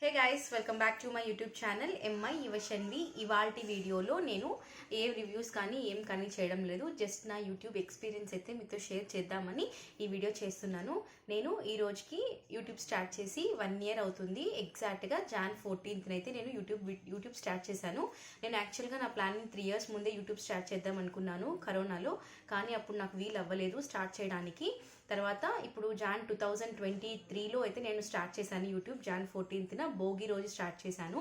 Hey guys welcome back to my YouTube channel M I Yuvashanvi ఇవాల్టి వీడియోలో నేను ఏ reviews కానీ ఏం కానీ చేయడం లేదు. జస్ట్ నా యూట్యూబ్ ఎక్స్పీరియన్స్ అయితే మీతో షేర్ చేద్దామని ఈ వీడియో చేస్తున్నాను. నేను ఈ రోజుకి యూట్యూబ్ స్టార్ట్ చేసి వన్ ఇయర్ అవుతుంది. ఎగ్జాక్ట్గా జాన్ ఫోర్టీన్త్న అయితే నేను యూట్యూబ్ యూట్యూబ్ స్టార్ట్ చేశాను. నేను యాక్చువల్గా నా ప్లానింగ్ త్రీ ఇయర్స్ ముందే యూట్యూబ్ స్టార్ట్ చేద్దాం అనుకున్నాను కరోనాలో. కానీ అప్పుడు నాకు వీలు అవ్వలేదు స్టార్ట్ చేయడానికి. తర్వాత ఇప్పుడు జాన్ టూ థౌజండ్ ట్వంటీ త్రీలో అయితే నేను స్టార్ట్ చేశాను యూట్యూబ్ జాన్ ఫోర్టీన్త్న భోగి రోజు స్టార్ట్ చేశాను.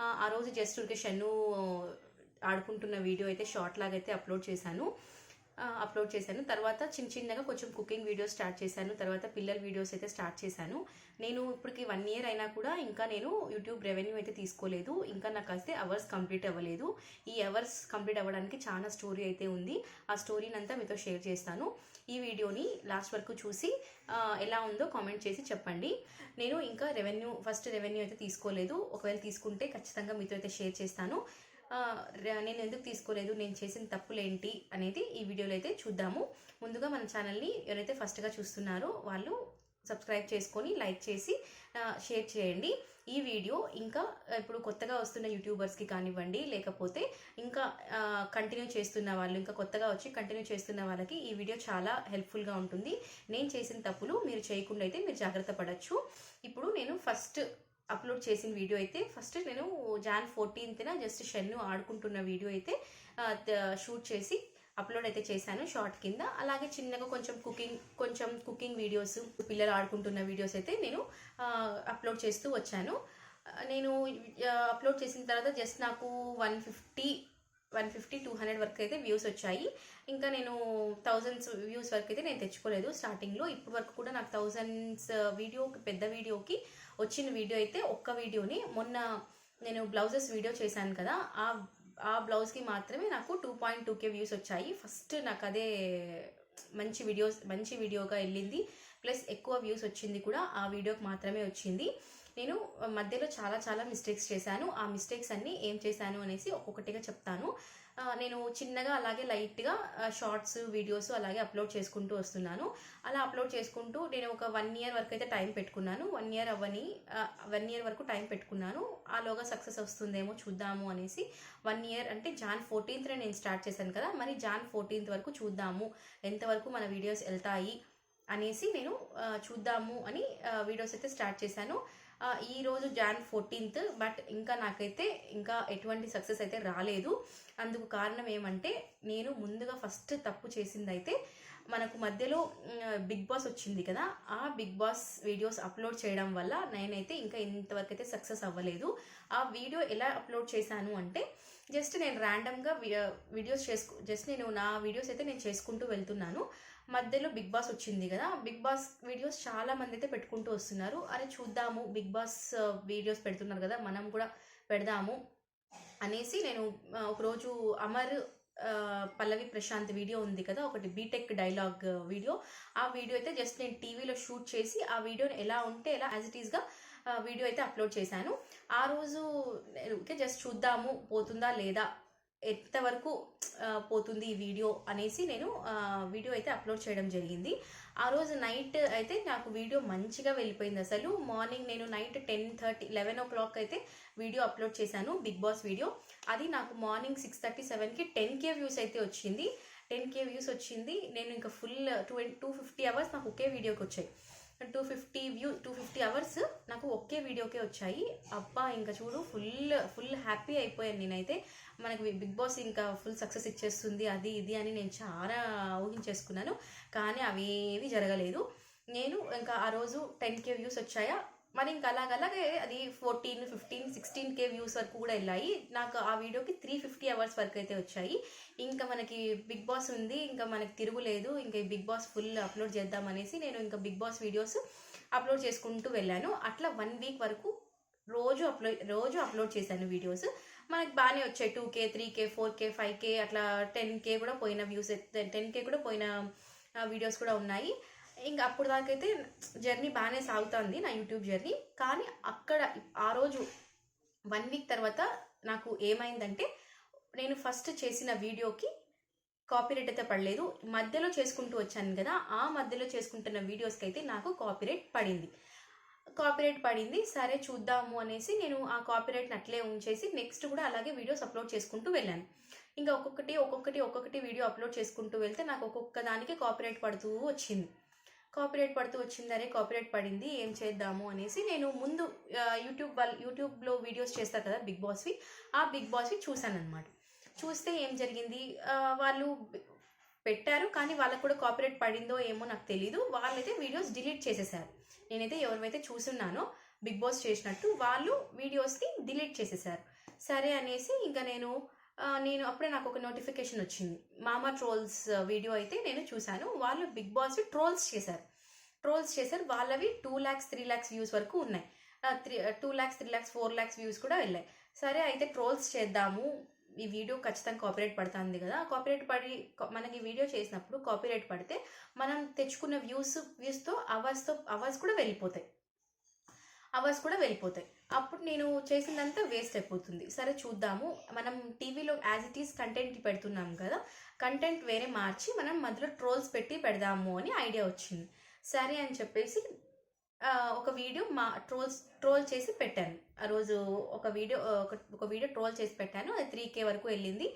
ఆ, రోజు జస్ట్ ఊరికే షన్ను ఆడుకుంటున్న వీడియో అయితే షార్ట్ లాగా అయితే అప్లోడ్ చేశాను. అప్లోడ్ చేశాను. తర్వాత చిన్న చిన్నగా కొంచెం కుకింగ్ వీడియోస్ స్టార్ట్ చేశాను. తర్వాత పిల్లల వీడియోస్ అయితే స్టార్ట్ చేశాను. నేను ఇప్పటికి వన్ ఇయర్ అయినా కూడా ఇంకా నేను యూట్యూబ్ రెవెన్యూ అయితే తీసుకోలేదు. ఇంకా నాకు అయితే అవర్స్ కంప్లీట్ అవ్వలేదు. ఈ అవర్స్ కంప్లీట్ అవ్వడానికి చాలా స్టోరీ అయితే ఉంది. ఆ స్టోరీని అంతా మీతో షేర్ చేస్తాను. ఈ వీడియోని లాస్ట్ వరకు చూసి ఎలా ఉందో కామెంట్ చేసి చెప్పండి. నేను ఇంకా రెవెన్యూ ఫస్ట్ రెవెన్యూ అయితే తీసుకోలేదు. ఒకవేళ తీసుకుంటే ఖచ్చితంగా మీతో అయితే షేర్ చేస్తాను. నేను ఎందుకు తీసుకోలేదు నేను చేసిన తప్పులేంటి అనేది ఈ వీడియోలో అయితే చూద్దాము. ముందుగా మన ఛానల్ని ఎవరైతే ఫస్ట్గా చూస్తున్నారో వాళ్ళు సబ్స్క్రైబ్ చేసుకొని లైక్ చేసి షేర్ చేయండి. ఈ వీడియో ఇంకా ఇప్పుడు కొత్తగా వస్తున్న యూట్యూబర్స్కి కానివ్వండి లేకపోతే ఇంకా కంటిన్యూ చేస్తున్న వాళ్ళు ఇంకా కొత్తగా వచ్చి కంటిన్యూ చేస్తున్న వాళ్ళకి ఈ వీడియో చాలా హెల్ప్ఫుల్గా ఉంటుంది. నేను చేసిన తప్పులు మీరు చేయకుండా అయితే మీరు జాగ్రత్త పడచ్చు. ఇప్పుడు నేను ఫస్ట్ అప్లోడ్ చేసిన వీడియో అయితే ఫస్ట్ నేను జాన్ ఫోర్టీన్త్న జస్ట్ షన్ను ఆడుకుంటున్న వీడియో అయితే షూట్ చేసి అప్లోడ్ అయితే చేశాను షార్ట్ కింద. అలాగే చిన్నగా కొంచెం కుకింగ్ కొంచెం కుకింగ్ వీడియోస్ పిల్లలు ఆడుకుంటున్న వీడియోస్ అయితే నేను అప్లోడ్ చేస్తూ వచ్చాను. నేను అప్లోడ్ చేసిన తర్వాత జస్ట్ నాకు one fifty one fifty two hundred వరకు అయితే వ్యూస్ వచ్చాయి. ఇంకా నేను థౌజండ్స్ వ్యూస్ వరకు అయితే నేను తెచ్చుకోలేదు స్టార్టింగ్లో ఇప్పుడు వరకు కూడా నాకు థౌజండ్స్ వీడియోకి పెద్ద వీడియోకి వచ్చిన వీడియో అయితే ఒక్క వీడియోని. మొన్న నేను బ్లౌజెస్ వీడియో చేశాను కదా ఆ ఆ బ్లౌజ్కి మాత్రమే నాకు two point two K views వచ్చాయి. ఫస్ట్ నాకు అదే మంచి వీడియోస్ మంచి వీడియోగా వెళ్ళింది. ప్లస్ ఎక్కువ వ్యూస్ వచ్చింది కూడా ఆ వీడియోకి మాత్రమే వచ్చింది. నేను మధ్యలో చాలా చాలా మిస్టేక్స్ చేశాను. ఆ మిస్టేక్స్ అన్నీ ఏం చేశాను అనేసి ఒక్కొక్కటిగా చెప్తాను. నేను చిన్నగా అలాగే లైట్గా షార్ట్స్ వీడియోస్ అలాగే అప్లోడ్ చేసుకుంటూ వస్తున్నాను. అలా అప్లోడ్ చేసుకుంటూ నేను ఒక వన్ ఇయర్ వరకు అయితే టైం పెట్టుకున్నాను. వన్ ఇయర్ అవ్వని వన్ ఇయర్ వరకు టైం పెట్టుకున్నాను. ఆలోగా సక్సెస్ వస్తుందేమో చూద్దాము అనేసి వన్ ఇయర్ అంటే జాన్ ఫోర్టీన్త్ నేను స్టార్ట్ చేశాను కదా మరి జాన్ ఫోర్టీన్త్ వరకు చూద్దాము. ఎంతవరకు మన వీడియోస్ వెళ్తాయి అనేసి నేను చూద్దాము అని వీడియోస్ అయితే స్టార్ట్ చేశాను. ఈరోజు ఈ రోజు జాన్ ఫోర్టీన్త్ బట్ ఇంకా నాకైతే ఇంకా ఎటువంటి సక్సెస్ అయితే రాలేదు. అందుకు కారణం ఏమంటే నేను ముందుగా ఫస్ట్ తప్పు చేసిందైతే మనకు మధ్యలో బిగ్ బాస్ వచ్చింది కదా ఆ బిగ్ బాస్ వీడియోస్ అప్లోడ్ చేయడం వల్ల నేనైతే ఇంకా ఇంతవరకు అయితే సక్సెస్ అవ్వలేదు. ఆ వీడియో ఎలా అప్లోడ్ చేశాను అంటే జస్ట్ నేను ర్యాండమ్గా వీడియోస్ చేసుకు జస్ట్ నేను నా వీడియోస్ అయితే నేను చేసుకుంటూ వెళ్తున్నాను. మధ్యలో బిగ్ బాస్ వచ్చింది కదా. బిగ్ బాస్ వీడియోస్ చాలా మంది అయితే పెట్టుకుంటూ వస్తున్నారు. అరే చూద్దాము బిగ్ బాస్ వీడియోస్ పెడుతున్నారు కదా మనం కూడా పెడదాము అనేసి నేను ఒకరోజు అమర్ పల్లవి ప్రశాంత్ వీడియో ఉంది కదా ఒకటి బీటెక్ డైలాగ్ వీడియో. ఆ వీడియో అయితే జస్ట్ నేను టీవీలో షూట్ చేసి ఆ వీడియోని ఎలా ఉంటే ఎలా యాజ్ ఇట్ ఈస్గా వీడియో అయితే అప్లోడ్ చేశాను. ఆ రోజు నేను జస్ట్ చూద్దాము పోతుందా లేదా ఎంతవరకు పోతుంది ఈ వీడియో అనేసి నేను వీడియో అయితే అప్లోడ్ చేయడం జరిగింది. ఆ రోజు నైట్ అయితే నాకు వీడియో మంచిగా వెళ్ళిపోయింది అసలు. మార్నింగ్ నేను night ten thirty eleven o'clock అయితే వీడియో అప్లోడ్ చేశాను బిగ్ బాస్ వీడియో. అది నాకు మార్నింగ్ సిక్స్ థర్టీ సెవెన్కి టెన్ కే వ్యూస్ అయితే వచ్చింది. టెన్ కే వ్యూస్ వచ్చింది. నేను ఇంకా full two two fifty hours నాకు ఒకే వీడియోకి వచ్చాయి. Two fifty view two fifty hours నాకు ఒకే వీడియోకే వచ్చాయి. అబ్బా ఇంకా చూడు ఫుల్ ఫుల్ హ్యాపీ అయిపోయాను నేనైతే. మనకి బిగ్ బాస్ ఇంకా ఫుల్ సక్సెస్ ఇచ్చేస్తుంది అది ఇది అని నేను చాలా ఊహించేసుకున్నాను. కానీ అవేవి జరగలేదు. నేను ఇంకా ఆ రోజు టెన్ కే వ్యూస్ వచ్చాయా? మరి ఇంకా అలాగలాగే అది fourteen fifteen sixteen K views వరకు కూడా వెళ్ళాయి. నాకు ఆ వీడియోకి త్రీ ఫిఫ్టీ అవర్స్ వరకు అయితే వచ్చాయి. ఇంకా మనకి బిగ్ బాస్ ఉంది ఇంకా మనకి తిరుగులేదు ఇంకా బిగ్ బాస్ ఫుల్ అప్లోడ్ చేద్దాం అనేసి నేను ఇంకా బిగ్ బాస్ వీడియోస్ అప్లోడ్ చేసుకుంటూ వెళ్ళాను. అట్లా వన్ వీక్ వరకు రోజు అప్లోడ్ రోజు అప్లోడ్ చేశాను వీడియోస్ మనకి బాగానే వచ్చాయి two K three K four K five K అట్లా టెన్ కే కూడా పోయిన వ్యూస్ టెన్ కే కూడా పోయిన వీడియోస్ కూడా ఉన్నాయి. ఇంకా అప్పుడు దాకైతే జర్నీ బాగానే సాగుతుంది నా యూట్యూబ్ జర్నీ. కానీ అక్కడ ఆ రోజు వన్ వీక్ తర్వాత నాకు ఏమైందంటే నేను ఫస్ట్ చేసిన వీడియోకి కాపీరైట్ అయితే పడలేదు. మధ్యలో చేసుకుంటూ వచ్చాను కదా ఆ మధ్యలో చేసుకుంటున్న వీడియోస్కి అయితే నాకు కాపీరైట్ పడింది. కాపీరైట్ పడింది. సరే చూద్దాము అనేసి నేను ఆ కాపీరైట్ని అట్లే ఉంచేసి నెక్స్ట్ కూడా అలాగే వీడియోస్ అప్లోడ్ చేసుకుంటూ వెళ్ళాను. ఇంకా ఒక్కొక్కటి ఒక్కొక్కటి ఒక్కొక్కటి వీడియో అప్లోడ్ చేసుకుంటూ వెళ్తే నాకు ఒక్కొక్క దానికి కాపీరైట్ పడుతూ వచ్చింది. కాపీరైట్ పడుతూ వచ్చిందరే అరే కాపీరైట్ పడింది ఏం చేద్దాము అనేసి నేను ముందు యూట్యూబ్ వల్ యూట్యూబ్లో వీడియోస్ చేస్తారు కదా బిగ్ బాస్వి ఆ బిగ్ బాస్వి చూశాను అనమాట చూస్తే ఏం జరిగింది? వాళ్ళు పెట్టారు కానీ వాళ్ళకు కూడా కాపీరైట్ పడిందో ఏమో నాకు తెలీదు. వాళ్ళైతే వీడియోస్ డిలీట్ చేసేసారు. నేనైతే ఎవరివైతే చూస్తున్నానో బిగ్ బాస్ చేసినట్టు వాళ్ళు వీడియోస్ని డిలీట్ చేసేసారు. సరే అనేసి ఇంకా నేను నేను అప్పుడే నాకు ఒక నోటిఫికేషన్ వచ్చింది. మామా ట్రోల్స్ వీడియో అయితే నేను చూశాను. వాళ్ళు బిగ్ బాస్ ట్రోల్స్ చేశారు. ట్రోల్స్ చేశారు. వాళ్ళవి two lakhs three lakhs views వరకు ఉన్నాయి. Three two lakhs three lakhs four lakhs views కూడా వెళ్ళాయి. సరే అయితే ట్రోల్స్ చేద్దాము. ఈ వీడియో ఖచ్చితంగా కాపీరేట్ పడుతుంది కదా. కాపీరేట్ పడి మనకి వీడియో చేసినప్పుడు కాపీరేట్ పడితే మనం తెచ్చుకున్న వ్యూస్ వ్యూస్తో అవర్స్తో అవర్స్ కూడా వెళ్ళిపోతాయి. అవర్స్ కూడా వెళ్ళిపోతాయి. అప్పుడు నేను చేసిందంతా వేస్ట్ అయిపోతుంది. సరే చూద్దాము. మనం టీవీలో యాజ్ ఇట్ ఈస్ కంటెంట్ పెడుతున్నాం కదా కంటెంట్ వేరే మార్చి మనం మధ్యలో ట్రోల్స్ పెట్టి పెడదాము అని ఐడియా వచ్చింది. సరే అని చెప్పేసి ఒక వీడియో మా ట్రోల్స్ ట్రోల్ చేసి పెట్టాను. ఆ రోజు ఒక వీడియో ఒక ఒక వీడియో ట్రోల్ చేసి పెట్టాను. అది త్రీ కే వరకు వెళ్ళింది.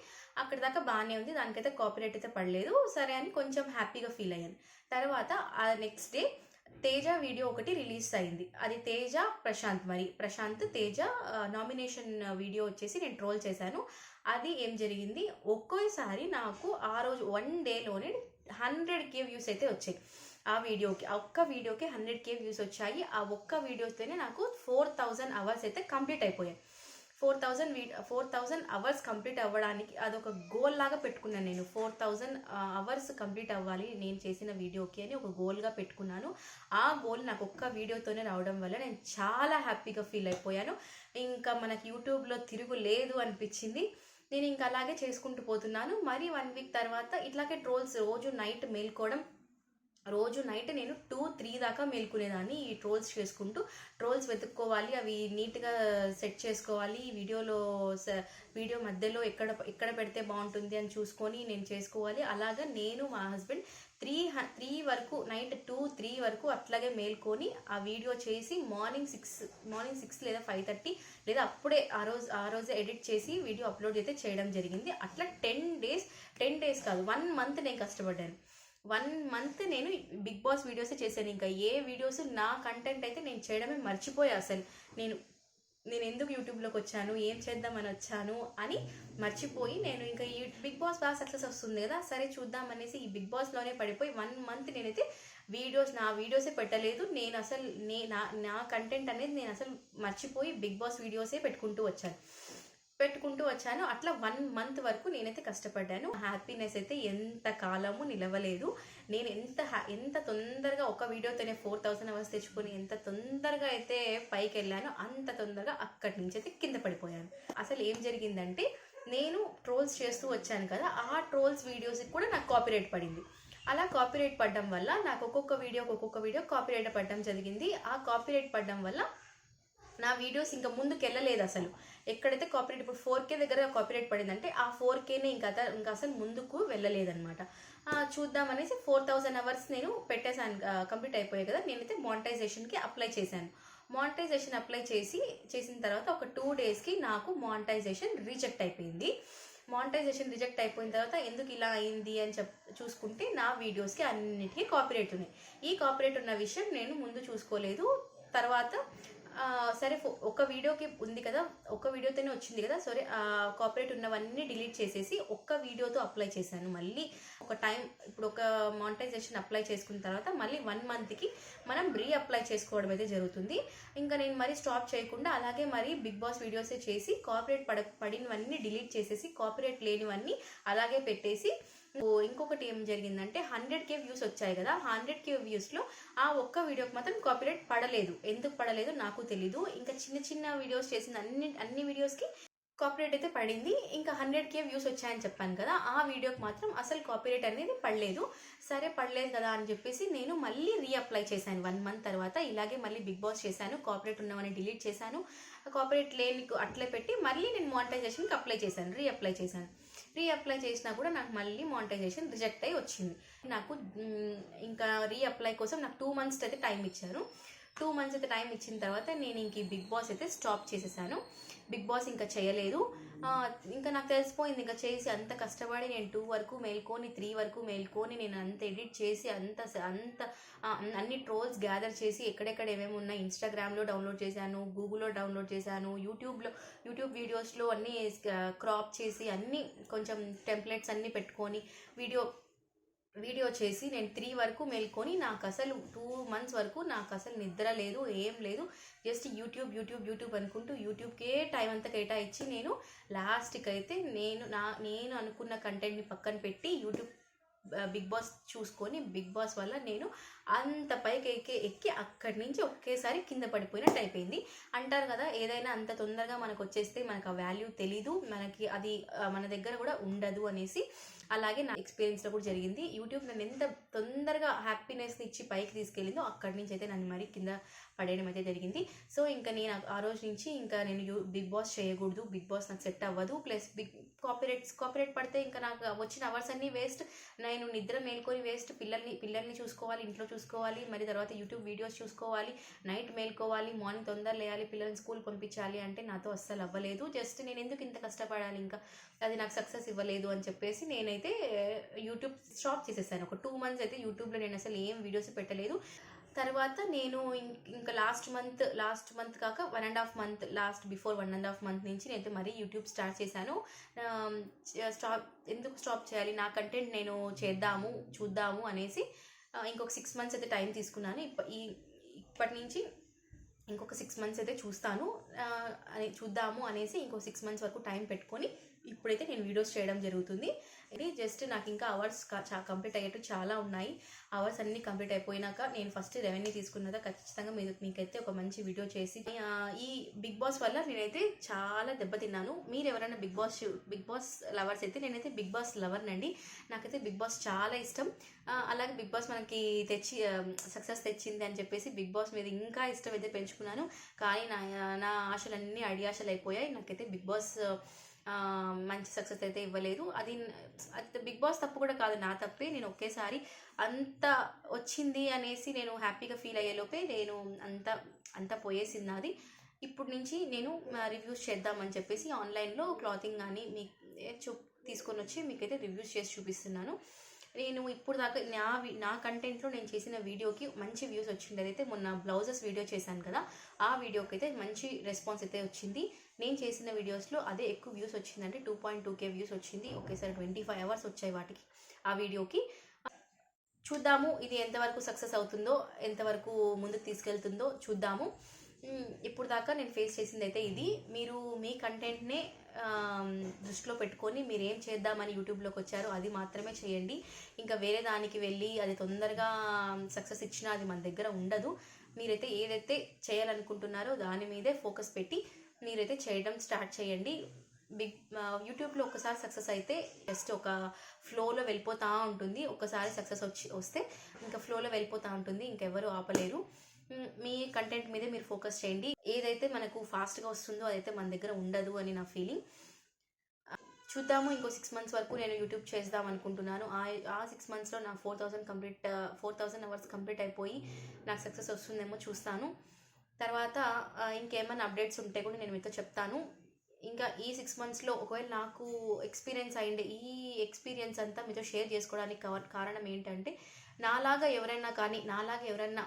అక్కడ దాకా బాగానే ఉంది. దానికైతే కాపీరైట్ అయితే పడలేదు. సరే అని కొంచెం హ్యాపీగా ఫీల్ అయ్యాను. తర్వాత ఆ నెక్స్ట్ డే తేజ వీడియో ఒకటి రిలీజ్ అయింది. అది తేజ ప్రశాంత్ మరి. ప్రశాంత్ తేజ నామినేషన్ వీడియో వచ్చేసి నేను ట్రోల్ చేశాను. అది ఏం జరిగింది? ఒక్కోసారి నాకు ఆ రోజు వన్ డేలోనే హండ్రెడ్ కే వ్యూస్ అయితే వచ్చాయి. ఆ వీడియోకి ఆ ఒక్క వీడియోకి హండ్రెడ్ కే వ్యూస్ వచ్చాయి. ఆ ఒక్క వీడియోతోనే నాకు ఫోర్ థౌజండ్ అవర్స్ అయితే కంప్లీట్ అయిపోయాయి. Four thousand we four thousand hours complete అవ్వడానికి అదొక గోల్ లాగా పెట్టుకున్నాను నేను. ఫోర్ థౌజండ్ అవర్స్ కంప్లీట్ అవ్వాలి నేను చేసిన వీడియోకి అని ఒక గోల్గా పెట్టుకున్నాను. ఆ గోల్ నాకు ఒక్క వీడియోతోనే రావడం వల్ల నేను చాలా హ్యాపీగా ఫీల్ అయిపోయాను. ఇంకా మనకి యూట్యూబ్లో తిరుగు లేదు అనిపించింది. నేను ఇంకా అలాగే చేసుకుంటూ పోతున్నాను. మరి వన్ వీక్ తర్వాత ఇట్లాగే ట్రోల్స్ రోజు నైట్ మేల్కోవడం రోజు నైట్ నేను టూ త్రీ దాకా మేల్కునేదాన్ని ఈ ట్రోల్స్ చేసుకుంటూ. ట్రోల్స్ వెతుక్కోవాలి అవి నీట్గా సెట్ చేసుకోవాలి వీడియోలో వీడియో మధ్యలో ఎక్కడ ఎక్కడ పెడితే బాగుంటుంది అని చూసుకొని నేను చేసుకోవాలి. అలాగా నేను మా హస్బెండ్ త్రీ త్రీ వరకు నైట్ టూ త్రీ వరకు అట్లాగే మేల్కొని ఆ వీడియో చేసి మార్నింగ్ సిక్స్ మార్నింగ్ సిక్స్ లేదా ఫైవ్ థర్టీ లేదా అప్పుడే ఆ రోజు ఆ రోజే ఎడిట్ చేసి వీడియో అప్లోడ్ అయితే చేయడం జరిగింది. అట్లా టెన్ డేస్ టెన్ డేస్ కాదు వన్ మంత్ నేను కష్టపడ్డాను. వన్ మంత్ నేను బిగ్ బాస్ వీడియోస్ చేశాను. ఇంకా ఏ వీడియోస్ నా కంటెంట్ అయితే నేను చేయడమే మర్చిపోయా అసలు. నేను నేను ఎందుకు యూట్యూబ్లోకి వచ్చాను? ఏం చేద్దామని వచ్చాను? అని మర్చిపోయి నేను ఇంకా ఈ బిగ్ బాస్ బాగా సక్సెస్ వస్తుంది కదా సరే చూద్దాం అనేసి ఈ బిగ్ బాస్లోనే పడిపోయి వన్ మంత్ నేనైతే వీడియోస్ నా వీడియోసే పెట్టలేదు. నేను అసలు నే నా నా కంటెంట్ అనేది నేను అసలు మర్చిపోయి బిగ్ బాస్ వీడియోసే పెట్టుకుంటూ వచ్చాను. పెట్టుకుంటూ వచ్చాను. అట్లా వన్ మంత్ వరకు నేనైతే కష్టపడ్డాను. హ్యాపీనెస్ అయితే ఎంత కాలము నిలవలేదు. నేను ఎంత హ్యా- ఎంత తొందరగా ఒక వీడియోతోనే ఫోర్ థౌసండ్ అవర్స్ తెచ్చుకొని ఎంత తొందరగా అయితే పైకి వెళ్ళానో అంత తొందరగా అక్కడి నుంచి అయితే కింద పడిపోయాను. అసలు ఏం జరిగిందంటే నేను ట్రోల్స్ చేస్తూ వచ్చాను కదా ఆ ట్రోల్స్ వీడియోస్కి కూడా నాకు కాపీరైట్ పడింది. అలా కాపీరైట్ పడడం వల్ల నాకు ఒక్కొక్క వీడియోకి ఒక్కొక్క వీడియో కాపీరైట్ పడడం జరిగింది. ఆ కాపీరైట్ పడడం వల్ల నా వీడియోస్ ఇంకా ముందుకు వెళ్ళలేదు అసలు. ఎక్కడైతే కాపీరేట్ ఇప్పుడు ఫోర్ కే దగ్గర కాపీరేట్ పడిందంటే ఆ ఫోర్ కేనే ఇంకా ఇంకా అసలు ముందుకు వెళ్ళలేదన్నమాట. చూద్దామనేసి ఫోర్ థౌజండ్ అవర్స్ నేను పెట్టేశాను కంప్లీట్ అయిపోయాయి కదా నేనైతే మానిటైజేషన్కి అప్లై చేశాను. మానిటైజేషన్ అప్లై చేసి చేసిన తర్వాత ఒక టూ డేస్కి నాకు మానిటైజేషన్ రిజెక్ట్ అయిపోయింది. మానిటైజేషన్ రిజెక్ట్ అయిపోయిన తర్వాత ఎందుకు ఇలా అయింది అని చెప్ చూసుకుంటే నా వీడియోస్కి అన్నిటికీ కాపీరేట్ ఉన్నాయి. ఈ కాపీరేట్ ఉన్న విషయం నేను ముందు చూసుకోలేదు. తర్వాత సరే ఒక వీడియోకి ఉంది కదా ఒక వీడియోతోనే వచ్చింది కదా సరే కాపరేట్ ఉన్నవన్నీ డిలీట్ చేసేసి ఒక్క వీడియోతో అప్లై చేశాను. మళ్ళీ ఒక టైం ఇప్పుడు ఒక మానిటైజేషన్ అప్లై చేసుకున్న తర్వాత మళ్ళీ వన్ మంత్కి మనం రీ అప్లై చేసుకోవడం అయితే జరుగుతుంది. ఇంకా నేను మరి స్టాప్ చేయకుండా అలాగే మరి బిగ్ బాస్ వీడియోసే చేసి కాపరేట్ పడ పడినవన్నీ డిలీట్ చేసేసి కాపరేట్ లేనివన్నీ అలాగే పెట్టేసి ఇంకొకటి ఏం జరిగిందంటే హండ్రెడ్ కే వ్యూస్ వచ్చాయి కదా హండ్రెడ్ కే వ్యూస్లో ఆ ఒక్క వీడియోకి మాత్రం కాపీరైట్ పడలేదు. ఎందుకు పడలేదు? నాకు తెలీదు. ఇంకా చిన్న చిన్న వీడియోస్ చేసిన అన్ని అన్ని వీడియోస్కి కాపీరైట్ అయితే పడింది. ఇంకా హండ్రెడ్ కే వ్యూస్ వచ్చాయని చెప్పాను కదా ఆ వీడియోకి మాత్రం అసలు కాపీరైట్ అనేది పడలేదు. సరే పడలేదు కదా అని చెప్పేసి నేను మళ్ళీ రీఅప్లై చేశాను. వన్ మంత్ తర్వాత ఇలాగే మళ్ళీ బిగ్ బాస్ చేశాను కాపీరేట్ ఉన్నవని డిలీట్ చేశాను. కాపీరేట్ లేని అట్లే పెట్టి మళ్ళీ నేను మానిటైజేషన్కి అప్లై చేశాను రీఅప్లై చేశాను. రీఅప్లై చేసినా కూడా నాకు మళ్ళీ మానిటైజేషన్ రిజెక్ట్ అయ్యి వచ్చింది. నాకు ఇంకా రీఅప్లై కోసం నాకు టూ మంత్స్ అయితే టైం ఇచ్చారు. టూ మంత్స్ అయితే టైం ఇచ్చిన తర్వాత నేను ఇంక బిగ్ బాస్ అయితే స్టాప్ చేసేసాను. బిగ్ బాస్ ఇంకా చేయలేదు. ఇంకా నాకు తెలిసిపోయింది ఇంకా చేసి అంత కష్టపడి నేను టూ వరకు మేల్కొని త్రీ వరకు మేల్కొని నేను అంత ఎడిట్ చేసి అంత అంత అన్ని ట్రోల్స్ గ్యాదర్ చేసి ఎక్కడెక్కడ ఏమేమి ఉన్నాయి ఇన్స్టాగ్రామ్లో డౌన్లోడ్ చేశాను గూగుల్లో డౌన్లోడ్ చేశాను యూట్యూబ్లో యూట్యూబ్ వీడియోస్లో అన్నీ క్రాప్ చేసి అన్నీ కొంచెం టెంప్లెట్స్ అన్నీ పెట్టుకొని వీడియో వీడియో చేసి నేను త్రీ వరకు మేల్కొని నాకు అసలు టూ మంత్స్ వరకు నాకు అసలు నిద్ర లేదు ఏం లేదు. జస్ట్ యూట్యూబ్ యూట్యూబ్ యూట్యూబ్ అనుకుంటూ యూట్యూబ్కే టైం అంతా కేటాయించి నేను లాస్ట్కి అయితే నేను నా నేను అనుకున్న కంటెంట్ని పక్కన పెట్టి యూట్యూబ్ బిగ్ బాస్ చూసుకొని బిగ్ బాస్ వల్ల నేను అంత పైకి ఎక్కి ఎక్కి అక్కడి నుంచి ఒకేసారి కింద పడిపోయినట్టు అయిపోయింది. అంటారు కదా ఏదైనా అంత తొందరగా మనకు వచ్చేస్తే మనకు ఆ వాల్యూ తెలీదు మనకి అది మన దగ్గర కూడా ఉండదు అనేసి అలాగే నా ఎక్స్పీరియన్స్లో కూడా జరిగింది. యూట్యూబ్ నన్ను ఎంత తొందరగా హ్యాపీనెస్ని ఇచ్చి పైకి తీసుకెళ్ళిందో అక్కడి నుంచి అయితే నన్ను మరీ కింద పడేయడం అయితే జరిగింది. సో ఇంకా నేను ఆ- రోజు నుంచి ఇంకా నేను యూ బిగ్ బాస్ చేయకూడదు బిగ్ బాస్ నాకు సెట్ అవ్వదు ప్లస్ బిగ్ కాపీరైట్స్ కాపీరేట్ పడితే ఇంకా నాకు వచ్చిన అవర్స్ అన్నీ వేస్ట్ నేను నిద్ర మేల్కొని వేస్ట్ పిల్లల్ని పిల్లల్ని చూసుకోవాలి ఇంట్లో చూసుకోవాలి మరి తర్వాత యూట్యూబ్ వీడియోస్ చూసుకోవాలి నైట్ మేల్కోవాలి మార్నింగ్ తొందర లేయాలి పిల్లల్ని స్కూల్ పంపించాలి అంటే నాతో అస్సలు అవ్వలేదు. జస్ట్ నేను ఎందుకు ఇంత కష్టపడాలి ఇంకా? అది నాకు సక్సెస్ ఇవ్వలేదు అని చెప్పేసి నేనైతే eh, యూట్యూబ్ స్టాప్ చేసేసాను. ఒక టూ మంత్స్ అయితే యూట్యూబ్లో నేను అసలు ఏం వీడియోస్ పెట్టలేదు. తర్వాత నేను ఇంకా లాస్ట్ మంత్ లాస్ట్ మంత్ కాక one and half month last before one and half month నుంచి నేను మరీ యూట్యూబ్ స్టార్ట్ చేశాను. స్టాప్ ఎందుకు స్టాప్ చేయాలి? నా కంటెంట్ నేను చేద్దాము చూద్దాము అనేసి ఇంకొక సిక్స్ మంత్స్ అయితే టైం తీసుకున్నాను. ఇప్ప ఈ ఇప్పటి నుంచి ఇంకొక సిక్స్ మంత్స్ అయితే చూస్తాను. అని చూద్దాము అనేసి ఇంకో సిక్స్ మంత్స్ వరకు టైం పెట్టుకొని ఇప్పుడైతే నేను వీడియోస్ చేయడం జరుగుతుంది. ఇది జస్ట్ నాకు ఇంకా అవర్స్ కంప్లీట్ అయ్యేట్టు చాలా ఉన్నాయి. అవర్స్ అన్ని కంప్లీట్ అయిపోయినాక నేను ఫస్ట్ రెవెన్యూ తీసుకున్నాక ఖచ్చితంగా మీరు మీకైతే ఒక మంచి వీడియో చేసి ఈ బిగ్ బాస్ వల్ల నేనైతే చాలా దెబ్బతిన్నాను మీరు ఎవరైనా Bigg Boss Bigg Boss lovers అయితే నేనైతే బిగ్ బాస్ లవర్నండి. నాకైతే బిగ్ బాస్ చాలా ఇష్టం. అలాగే బిగ్ బాస్ మనకి తెచ్చి సక్సెస్ తెచ్చింది అని చెప్పేసి బిగ్ బాస్ మీద ఇంకా ఇష్టం అయితే పెంచుకున్నాను. కానీ నా నా ఆశలన్నీ అడియాశలు అయిపోయాయి నాకైతే బిగ్ బాస్ మంచి సక్సెస్ అయితే ఇవ్వలేదు. అది అది బిగ్ బాస్ తప్పు కూడా కాదు నా తప్పే. నేను ఒకేసారి అంత వచ్చింది అనేసి నేను హ్యాపీగా ఫీల్ అయ్యేలోపే నేను అంత అంత పోయేసింది నాది. ఇప్పుడు నుంచి నేను రివ్యూస్ చేద్దామని చెప్పేసి ఆన్లైన్లో క్లాతింగ్ కానీ మీ చూ తీసుకొని వచ్చి మీకైతే రివ్యూస్ చేసి చూపిస్తున్నాను. నేను ఇప్పుడు దాకా నా నా కంటెంట్లో నేను చేసిన వీడియోకి మంచి వ్యూస్ వచ్చింది. అదైతే మొన్న బ్లౌజెస్ వీడియో చేశాను కదా ఆ వీడియోకి అయితే మంచి రెస్పాన్స్ అయితే వచ్చింది. నేను చేసిన వీడియోస్లో అదే ఎక్కువ వ్యూస్ వచ్చిందంటే two point two K views వచ్చింది. ఒకేసారి ట్వంటీ ఫైవ్ అవర్స్ వచ్చాయి వాటికి ఆ వీడియోకి. చూద్దాము ఇది ఎంతవరకు సక్సెస్ అవుతుందో ఎంతవరకు ముందుకు తీసుకెళ్తుందో చూద్దాము. ఇప్పుడు దాకా నేను ఫేస్ చేసింది అయితే ఇది. మీరు మీ కంటెంట్నే దృష్టిలో పెట్టుకొని మీరు ఏం చేద్దామని యూట్యూబ్లోకి వచ్చారో అది మాత్రమే చేయండి. ఇంకా వేరే దానికి వెళ్ళి అది తొందరగా సక్సెస్ ఇచ్చినా అది మన దగ్గర ఉండదు. మీరైతే ఏదైతే చేయాలనుకుంటున్నారో దాని మీదే ఫోకస్ పెట్టి మీరైతే చేయడం స్టార్ట్ చేయండి. బిగ్ యూట్యూబ్లో ఒకసారి సక్సెస్ అయితే జస్ట్ ఒక ఫ్లోలో వెళ్ళిపోతూ ఉంటుంది. ఒకసారి సక్సెస్ వచ్చి వస్తే ఇంకా ఫ్లోలో వెళ్ళిపోతూ ఉంటుంది. ఇంకెవరు ఆపలేరు. మీ కంటెంట్ మీదే మీరు ఫోకస్ చేయండి. ఏదైతే మనకు ఫాస్ట్గా వస్తుందో అదైతే మన దగ్గర ఉండదు అని నా ఫీలింగ్ చూద్దాము ఇంకో సిక్స్ మంత్స్ వరకు నేను యూట్యూబ్ చేద్దాం అనుకుంటున్నాను. ఆ ఆ సిక్స్ మంత్స్లో నా four thousand complete four thousand hours complete అయిపోయి నాకు సక్సెస్ వస్తుందేమో చూస్తాను. తర్వాత ఇంకేమైనా అప్డేట్స్ ఉంటే కూడా నేను మీతో చెప్తాను. ఇంకా ఈ సిక్స్ మంత్స్లో ఒకవేళ నాకు ఎక్స్పీరియన్స్ అయింది ఈ ఎక్స్పీరియన్స్ అంతా మీతో షేర్ చేసుకోవడానికి కవర్ కారణం ఏంటంటే నాలాగా ఎవరైనా కానీ నాలాగా ఎవరైనా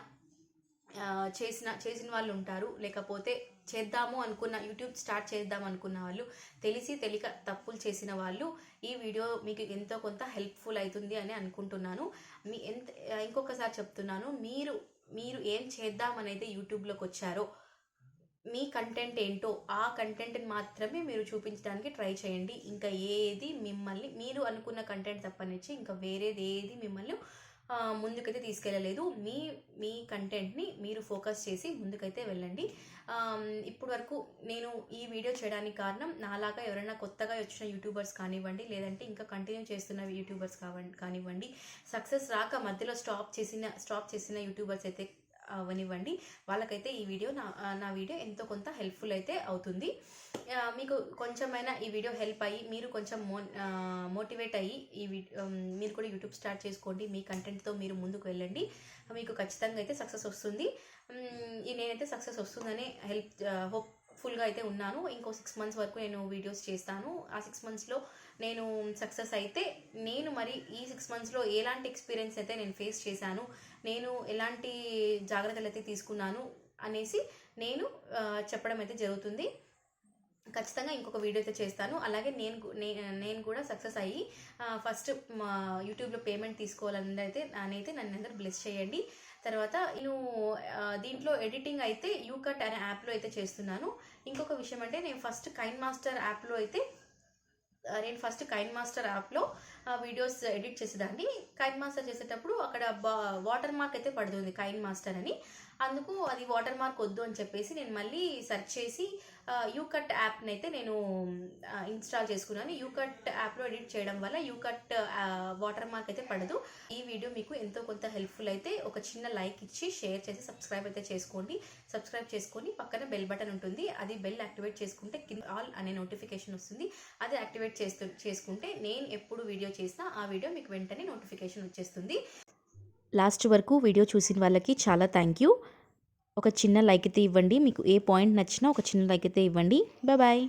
చేసిన చేసిన వాళ్ళు ఉంటారు. లేకపోతే చేద్దాము అనుకున్న యూట్యూబ్ స్టార్ట్ చేద్దాం అనుకున్న వాళ్ళు తెలిసి తెలియక తప్పులు చేసిన వాళ్ళు ఈ వీడియో మీకు ఎంతో కొంత హెల్ప్ఫుల్ అవుతుంది అని అనుకుంటున్నాను. మీ ఎంత ఇంకొకసారి చెప్తున్నాను. మీరు మీరు ఏం చేద్దామనైతే యూట్యూబ్లోకి వచ్చారో మీ కంటెంట్ ఏంటో ఆ కంటెంట్ని మాత్రమే మీరు చూపించడానికి ట్రై చేయండి. ఇంకా ఏది మిమ్మల్ని మీరు అనుకున్న కంటెంట్ తప్పనిచ్చి ఇంకా వేరేది ఏది మిమ్మల్ని ముందుకైతే తీసుకెళ్ళలేదు. మీ మీ కంటెంట్ని మీరు ఫోకస్ చేసి ముందుకైతే వెళ్ళండి. ఇప్పుడు వరకు నేను ఈ వీడియో చేయడానికి కారణం నాలాగా ఎవరైనా కొత్తగా వచ్చిన యూట్యూబర్స్ కానివ్వండి లేదంటే ఇంకా కంటిన్యూ చేస్తున్న యూట్యూబర్స్ కావండి కానివ్వండి. సక్సెస్ రాక మధ్యలో స్టాప్ చేసిన స్టాప్ చేసిన యూట్యూబర్స్ అయితే అవనివ్వండి. వాళ్ళకైతే ఈ వీడియో నా నా వీడియో ఎంతో కొంత హెల్ప్ఫుల్ అయితే అవుతుంది. మీకు కొంచెమైనా ఈ వీడియో హెల్ప్ అయ్యి మీరు కొంచెం మో మోటివేట్ అయ్యి ఈ మీరు కూడా యూట్యూబ్ స్టార్ట్ చేసుకోండి. మీ కంటెంట్తో మీరు ముందుకు వెళ్ళండి. మీకు ఖచ్చితంగా అయితే సక్సెస్ వస్తుంది. నేనైతే సక్సెస్ వస్తుందని హెల్ప్ హోప్ ఫుల్గా అయితే ఉన్నాను. ఇంకో సిక్స్ మంత్స్ వరకు నేను వీడియోస్ చేస్తాను. ఆ సిక్స్ మంత్స్లో నేను సక్సెస్ అయితే నేను మరి ఈ సిక్స్ మంత్స్లో ఎలాంటి ఎక్స్పీరియన్స్ అయితే నేను ఫేస్ చేశాను నేను ఎలాంటి జాగ్రత్తలు అయితే తీసుకున్నాను అనేసి నేను చెప్పడం అయితే జరుగుతుంది. ఖచ్చితంగా ఇంకొక వీడియో అయితే చేస్తాను. అలాగే నేను నేను కూడా సక్సెస్ అయ్యి ఫస్ట్ మా యూట్యూబ్లో పేమెంట్ తీసుకోవాలని అయితే నేనైతే నన్ను అందరు బ్లెస్ చేయండి. తర్వాత నేను దీంట్లో ఎడిటింగ్ అయితే యూకట్ అనే యాప్లో అయితే చేస్తున్నాను. ఇంకొక విషయం అంటే నేను ఫస్ట్ కైన్ మాస్టర్ యాప్లో అయితే నేను ఫస్ట్ కైన్ మాస్టర్ యాప్లో వీడియోస్ ఎడిట్ చేసేదాన్ని. కైన్ మాస్టర్ చేసేటప్పుడు అక్కడ బా వాటర్ మార్క్ అయితే పడుతుంది కైన్ మాస్టర్ అని. అందుకు అది వాటర్ మార్క్ వద్దు అని చెప్పేసి నేను మళ్ళీ సెర్చ్ చేసి యూకట్ యాప్ని అయితే నేను ఇన్స్టాల్ చేసుకున్నాను. యూకట్ యాప్లో ఎడిట్ చేయడం వల్ల యూకట్ వాటర్ మార్క్ అయితే పడదు. ఈ వీడియో మీకు ఎంతో కొంత హెల్ప్ఫుల్ అయితే ఒక చిన్న లైక్ ఇచ్చి షేర్ చేసి సబ్స్క్రైబ్ అయితే చేసుకోండి. సబ్స్క్రైబ్ చేసుకొని పక్కన బెల్ బటన్ ఉంటుంది. అది బెల్ యాక్టివేట్ చేసుకుంటే కింద ఆల్ అనే నోటిఫికేషన్ వస్తుంది. అది యాక్టివేట్ చేస్తూ చేసుకుంటే నేను ఎప్పుడు వీడియో చేసినా ఆ వీడియో మీకు వెంటనే నోటిఫికేషన్ వచ్చేస్తుంది. లాస్ట్ వరకు వీడియో చూసిన వాళ్ళకి చాలా థ్యాంక్ యూ ఒక చిన్న లైక్ అయితే ఇవ్వండి. మీకు ఏ పాయింట్ నచ్చినా ఒక చిన్న లైక్ అయితే ఇవ్వండి. బాయ్